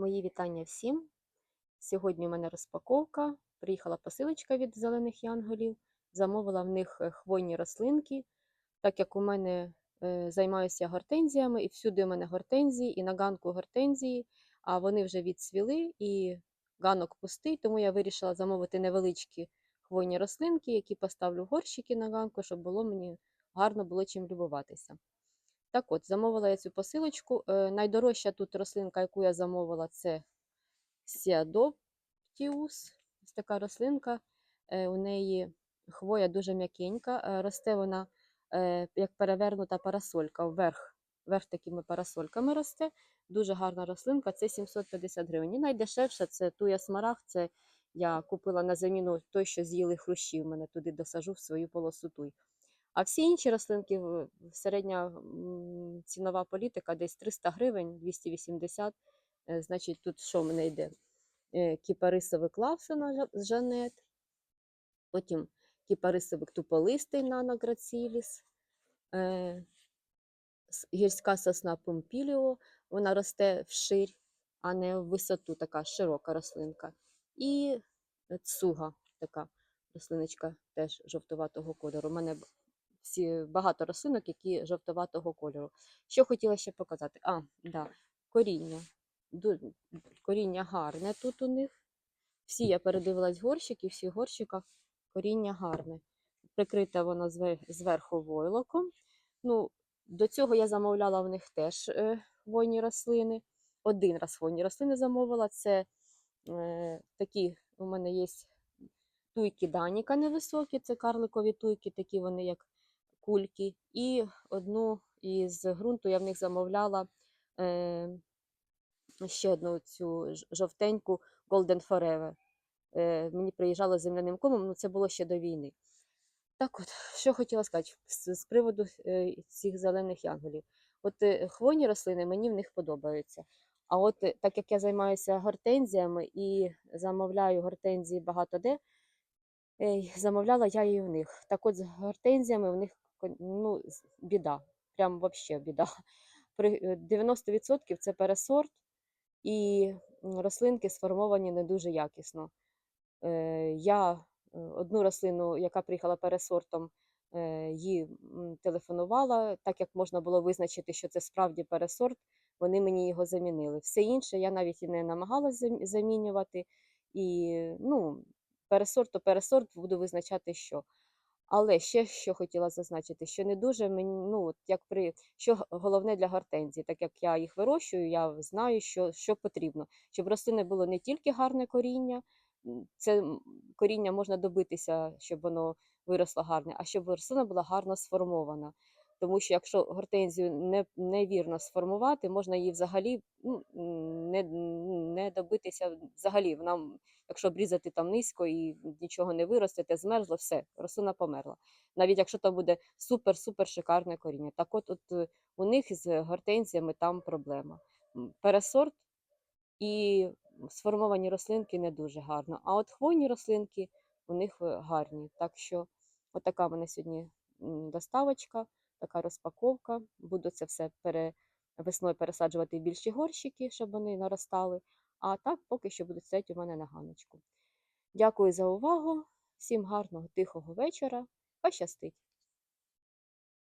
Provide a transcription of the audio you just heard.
Мої вітання всім. Сьогодні у мене розпаковка. Приїхала посилочка від зелених янголів. Замовила в них е, хвойні рослинки. Так як у мене е, займаюся гортензіями, і всюди у мене гортензії, і на ганку гортензії, а вони вже відцвіли і ганок пустий, тому я вирішила замовити невеличкі хвойні рослинки, які поставлю горщики на ганку, щоб було мені гарно було чим любуватися. Так от, замовила я цю посилочку. Е, найдорожча тут рослинка, яку я замовила, це Сіадоптіус. Ось така рослинка. Е, у неї хвоя дуже м'якенька. Е, росте вона як перевернута парасолька вверх. Вверх такими парасольками росте. Дуже гарна рослинка, це 750 гривень. І найдешевша це туя смарагд. Це я купила на заміну той, що з'їли хрущі. В мене туди досажу в свою полосу туй. А всі інші рослинки, середня цінова політика десь 300 гривень, 280. Е, Значить, тут що в мене йде? Е, Кіпарисовик з Жанет, потім кіпарисовик туполистий нанограціліс, е, гірська сосна Помпіліо, вона росте вширь, а не в висоту, така широка рослинка. І цуга, така рослиночка теж жовтуватого кольору. У мене всі багато рослинок, які жовтуватого кольору. Що хотіла ще показати? А, да, коріння. Коріння гарне тут у них. Всі я передивилась горщики, всі в горщиках коріння гарне. Прикрите воно зверху войлоком. Ну, до цього я замовляла в них теж е, хвойні рослини. Один раз хвойні рослини замовила. Це е, такі у мене є туйки Даніка невисокі, це карликові туйки, такі вони як кульки. І одну із ґрунту я в них замовляла е, ще одну цю жовтеньку Golden Forever. Е, мені приїжджало з земляним комом, ну це було ще до війни. Так от, що хотіла сказати з, з приводу е, цих зелених янголів. От е, хвойні рослини мені в них подобаються. А от е, так як я займаюся гортензіями і замовляю гортензії багато де, е, замовляла я і в них. Так от з гортензіями в них ну, біда. Прям взагалі біда. При- е, 90% це пересорт, і рослинки сформовані не дуже якісно. Е, Я е, одну рослину, яка приїхала пересортом, е, м, телефонувала, так як можна було визначити, що це справді пересорт, вони мені його замінили. Все інше я навіть і не намагалась зам- замінювати. І ну, пересорт то пересорт, буду визначати, що. Але ще що хотіла зазначити, що не дуже мені, ну як при що головне для гортензії, так як я їх вирощую, я знаю, що, що потрібно, щоб рослини було не тільки гарне коріння, це коріння можна добитися, щоб воно виросло гарне, а щоб рослина була гарно сформована. Тому що якщо гортензію не, невірно сформувати, можна її взагалі ну, не, не добитися взагалі. Вона, якщо обрізати там низько і нічого не виросте, те змерзло, все, рослина померла. Навіть якщо там буде супер-супер шикарне коріння. Так от, от е, у них з гортензіями там проблема. Пересорт і сформовані рослинки не дуже гарно. А от хвойні рослинки у них е, гарні. Так що, отака в мене сьогодні доставочка, така розпаковка. Буду це все пере... весною пересаджувати в більші горщики, щоб вони наростали. А так поки що будуть стояти у мене на ганочку. Дякую за увагу. Всім гарного, тихого вечора. Пощастить!